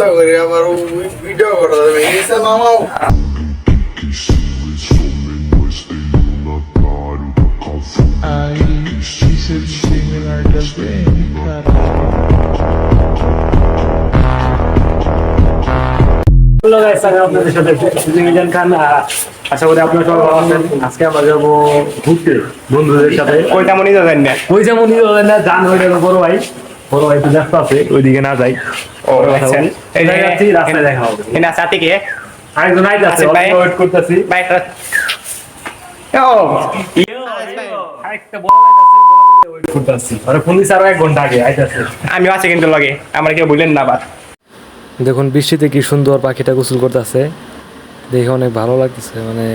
জুসা করে আবার ভিডিও করা যাবে এসে মামাও। Aí, isso é similar também, hello guys আমি আপনাদের সাথে সুজি খান আশা করি আপনারা সবাই ভালো আছেন। আজকে আমরা যাব ঘুরতে বন্ধুদের সাথে। কইটা মনি যাবেন না। ওই যেমন ইয়ে হবে না জান হয়ে গেল বড় ভাই। বড় ভাই তো ব্যস্ত আছে ওইদিকে না যাই। ও দেখছেন এই যে যাচ্ছি রাস্তায় দেখা হবে। এনা সাথে কি? আরেকজন আইতে আছে আসিফ ভাই। ওয়েট করতেছি। বাইকটা ও আরেকটা বড় ভাই আছে বড় ভাই ওয়েট করতেছি। আরে ফোন দিছে আরও এক ঘণ্টা আগে আইতাছে। আমি আছি কিন্তু লগে আমরা কেউ বললেন না আবার। দেখুন বৃষ্টিতে কি সুন্দর পাখিটা গোসল করতেছে। দেখে অনেক ভালো লাগতেছে মানে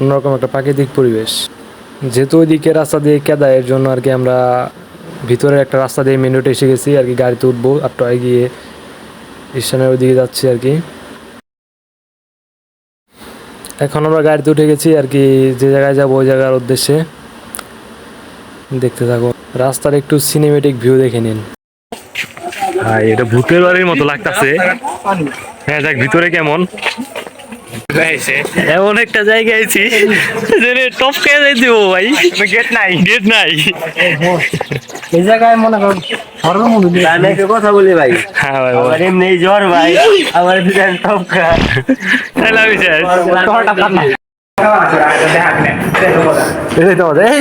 অন্যরকম একটা প্রাকৃতিক পরিবেশ। যেহেতু ওইদিকে রাস্তা দিয়ে কেদা এর জন্য আর কি আমরা ভিতরের একটা রাস্তা দিয়ে মেন রোডে এসে গেছি আর কি গাড়িতে উঠবো আর টয় গিয়ে স্টেশনের ওইদিকে যাচ্ছি আর কি। এখন আমরা গাড়িতে উঠে গেছি আর কি যে জায়গায় যাব ওই জায়গার উদ্দেশ্যে। দেখতে থাকো রাস্তার একটু সিনেমেটিক ভিউ দেখে নিন। ভাই এটা ভূতের বাড়ির মতো লাগতাছে। হ্যাঁ দেখ ভিতরে কেমন? এমন একটা জায়গায় আছি যেন টপ খেয়ে যাই দিব ভাই। গেট নাই। গেট নাই। এই জায়গায় মনে করুন হরর মুভি আমি একটা কথা বলি ভাই। হ্যাঁ ভাই আমার এমনি জ্বর ভাই আমার দুজন টপকা তাহলে আমি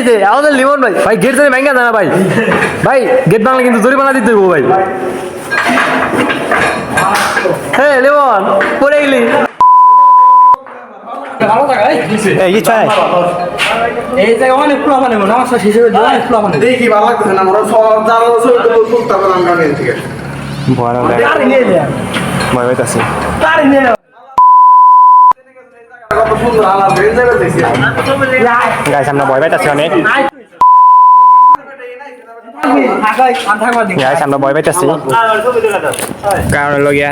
তো আমাদের লিমন ভাই। ভাই গেট জানি ভেঙ্গা না ভাই। ভাই গেট ভাঙলে কিন্তু জরিমানা দিতে হইব ভাই। হ্যাঁ লিমন পড়ে গেলি। এই কি চাই এই জায়গা অনেক ফুলা মানে মনে আমার হিসেবে অনেক ফুলা মানে দেখি ভালো লাগতেছে না আমরা সব ছবি তুলবো তুলতে পারলাম গানের থেকে ভয় নিয়ে যা। ভয় পাইতাছি। আরে নিয়ে গাইস আমরা ভয় পাইতাছি অনেক। গাইস আমরা ভয় পাইতাছি। কারণ লগিয়া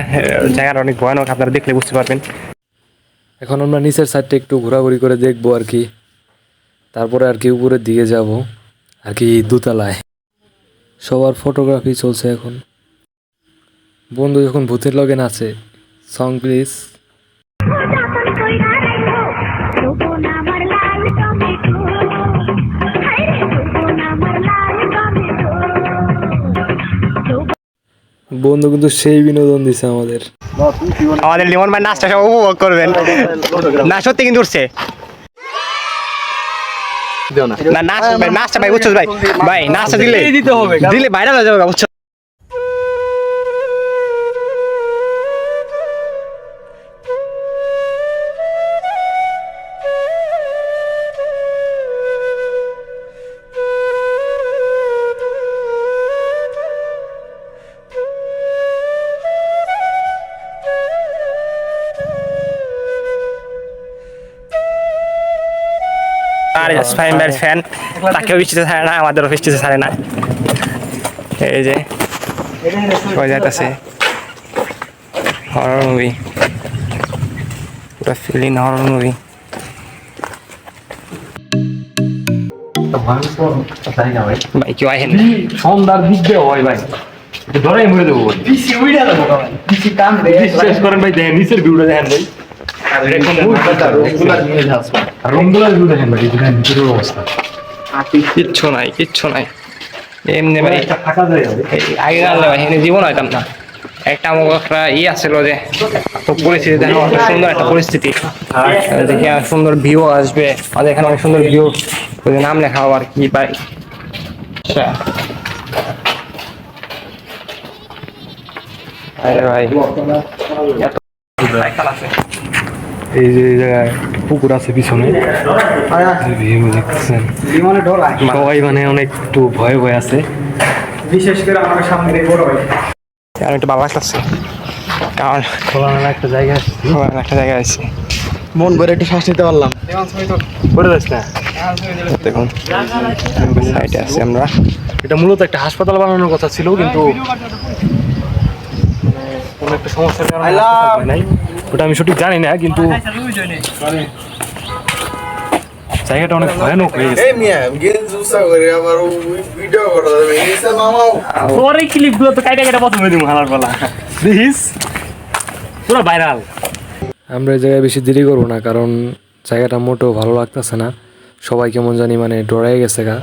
জায়গাটা অনেক ভয়ানক আপনারা দেখলে বুঝতে পারবেন। এখন আমরা নিচের সাইডটা একটু ঘোরাঘুরি করে দেখব আর কি। তারপরে আর কি উপরের দিকে যাব, আর কি দোতলায়। সবার ফটোগ্রাফি চলছে এখন। বন্ধু যখন ভূতের লগে নাচে। সং প্লিজ বন্ধু কিন্তু সেই বিনোদন দিছে আমাদের। আমাদের লিমন ভাই নাচটা সব উপভোগ করবেন। না সত্যি কিন্তু উঠছে। না। নাচ ভাই নাচটা ভাই বুঝছ ভাই। ভাই নাচটা দিলে দিতে হবে। দিলে ভাইরাল হয়ে যাবে বুঝছ? আর ফাইন ব্যাট ফ্যান তাকেও বৃষ্টিতে ছাড়ে না আমাদেরও বৃষ্টিতে ছাড়ে না। এই যে হয়ে যাইতেছে। হরর মুভি পুরো ফিলিং হরর মুভি ভাই কেউ আহেন সন্ধ্যার দিক দিয়ে হয় ভাই ধরাই মরে দেবো ভাই পিসি উইড়া দেবো পিসি কাম করেন ভাই দেখেন নিচের ভিউটা দেখেন ভাই। কিচ্ছু নাই কিচ্ছু নাই। এমনি। এই আগে জানলে ভাই জীবন হইতাম না। একটা আমার একটা ই আসছিল যে পরিস্থিতি দেখো অনেক সুন্দর একটা পরিস্থিতি। দেখি আর সুন্দর ভিউ আসবে আমাদের এখানে অনেক সুন্দর ভিউ ওই নাম লেখা আর কি পাই আচ্ছা। আরে ভাই এত আছে এই যে জায়গায় পুকুর আছে পিছনে। দেখতেছেন। সবাই মানে অনেক একটু ভয় ভয় আছে। বিশেষ করে আমার সামনে বড় ভাই। আর একটু ভালো লাগতেছে কারণ খোলামেলা একটা জায়গা আছে আমার একটা জায়গায় আছে মন ভরে একটু শ্বাস নিতে পারলাম। করে যাস না। দেখুন সাইডে আছি আমরা। এটা মূলত একটা হাসপাতাল বানানোর কথা ছিল কিন্তু মানে কোনো একটা সমস্যার কারণে নাই। ওটা আমি সঠিক জানি না কিন্তু জায়গাটা অনেক ভয়ানক হয়ে গেছে। এই মিয়া গেম জুসা করে আবার ভিডিও করা যাবে এসে মামাও পরে ক্লিপগুলো তো কাইটা কাইটা পছন্দ দিব হালার পালা। প্লিজ পুরো ভাইরাল আমরা এই জায়গায় বেশি দেরি করব না কারণ জায়গাটা মোটেও ভালো লাগতেছে না। সবাই কেমন জানি মানে ডরাই গেছে গা।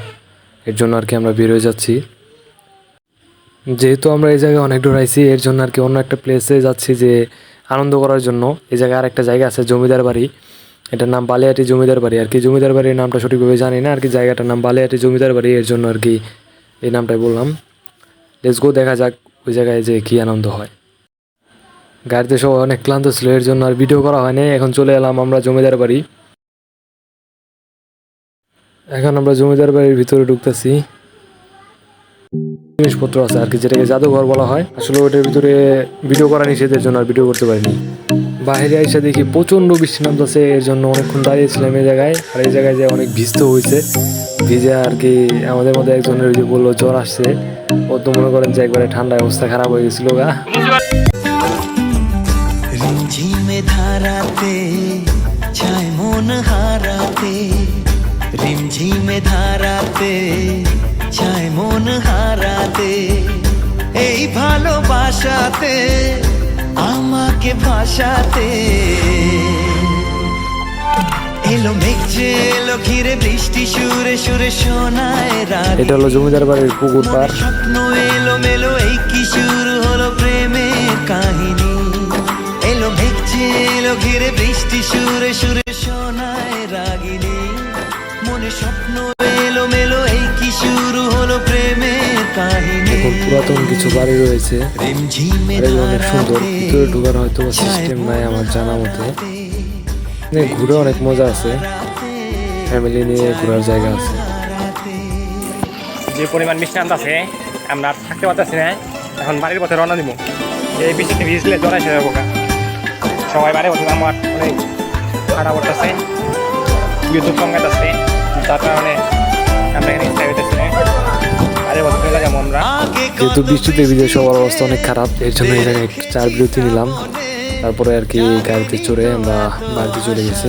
এর জন্য আর কি আমরা বের হয়ে যাচ্ছি। যেহেতু আমরা এই জায়গায় অনেক ডরাইছি এর জন্য আর কি অন্য একটা প্লেসে যাচ্ছি যে আনন্দ করার জন্য এই জায়গায় আর একটা জায়গা আছে, জমিদার বাড়ি। এটার নাম বালিয়াটি জমিদার বাড়ি। আর কি জমিদার বাড়ির নামটা সঠিকভাবে জানি না, আর কি জায়গাটার নাম বালিয়াটি জমিদার বাড়ি, এর জন্য আর কি এই নামটাই বললাম। লেটস গো দেখা যাক ওই জায়গায় যে কী আনন্দ হয়। গাড়িতে সবাই অনেক ক্লান্ত ছিল, এর জন্য আর ভিডিও করা হয়নি। এখন চলে এলাম আমরা জমিদার বাড়ি। এখন আমরা জমিদার বাড়ির ভিতরে ঢুকতেছি। জিনিসপত্র আছে আর কি, যেটাকে জাদুঘর বলা হয়। আসলে ওটার ভিতরে ভিডিও করা নিষেধের জন্য আর ভিডিও করতে পারিনি। বাইরে এসে দেখি প্রচণ্ড বৃষ্টি নামতেছে, এর জন্য অনেকক্ষণ দাঁড়িয়েছিলাম এই জায়গায়। আর এই জায়গায় যে অনেক ভিজতে হয়েছে ভিজে আর কি আমাদের মধ্যে একজনের যে বলল, জ্বর আসছে। ও তো মনে করেন যে একবারে ঠান্ডায় অবস্থা খারাপ হয়ে গেছিল গা। ধারাতে ছায় মন হারাতে রিমঝিমে ধারাতে ছায় মন হারাতে এই ভালোবাসাতে আমাকে ভাসাতে। এলো মেঘছে এলো ঘিরে বৃষ্টি সুরে সুরে শোনায় রাত। এটা হলো জমিদার বাড়ির পুকুর পার। স্বপ্ন এলো মেলো এই কি শুরু হলো প্রেমের কাহিনী। এলো মেঘছে এলো ঘিরে বৃষ্টি সুরে সুরে শোনায় রাগিনী। মনে স্বপ্ন এলো মেলো শুরু হলো প্রেমের কাহিনী। এখন পুরাতন কিছু বাড়ি রয়েছে। রিমঝিমে অনেক সুন্দর। ভিতরে ঢোকার হয়তো সিস্টেম নাই আমার জানা মতে। মানে ঘুরে অনেক মজা আছে। ফ্যামিলি নিয়ে ঘোরার জায়গা আছে। যে পরিমাণ বৃষ্টি আছে আমরা আর থাকতে পারতেছি না। এখন বাড়ির পথে রওনা দিব। এই বৃষ্টিতে ভিজলে জ্বর এসে যাব সবাই বাড়ির পথে আমার অনেক খারাপ করতেছে বিদ্যুৎ কমকাইতেছে তার কারণে আমরা এখানে যেহেতু বৃষ্টিতে ভিজে সবার অবস্থা অনেক খারাপ এর জন্য এখানে চার বিরতি নিলাম। তারপরে আর কি গাড়িতে চড়ে আমরা বাড়িতে চলে গেছি।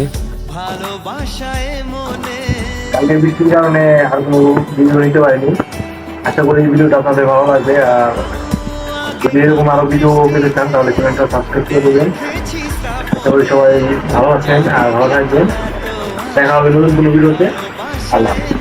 কালকে বৃষ্টির কারণে আর কোনো ভিডিও নিতে পারিনি। আশা করি এই ভিডিওটা আপনাদের ভালো লাগবে। আর যদি এরকম আরও ভিডিও পেতে চান তাহলে চ্যানেলটা সাবস্ক্রাইব করে দেবেন। আশা করি সবাই ভালো আছেন আর ভালো থাকবেন। দেখা হবে নতুন কোনো ভিডিওতে আল্লাহ হাফিজ।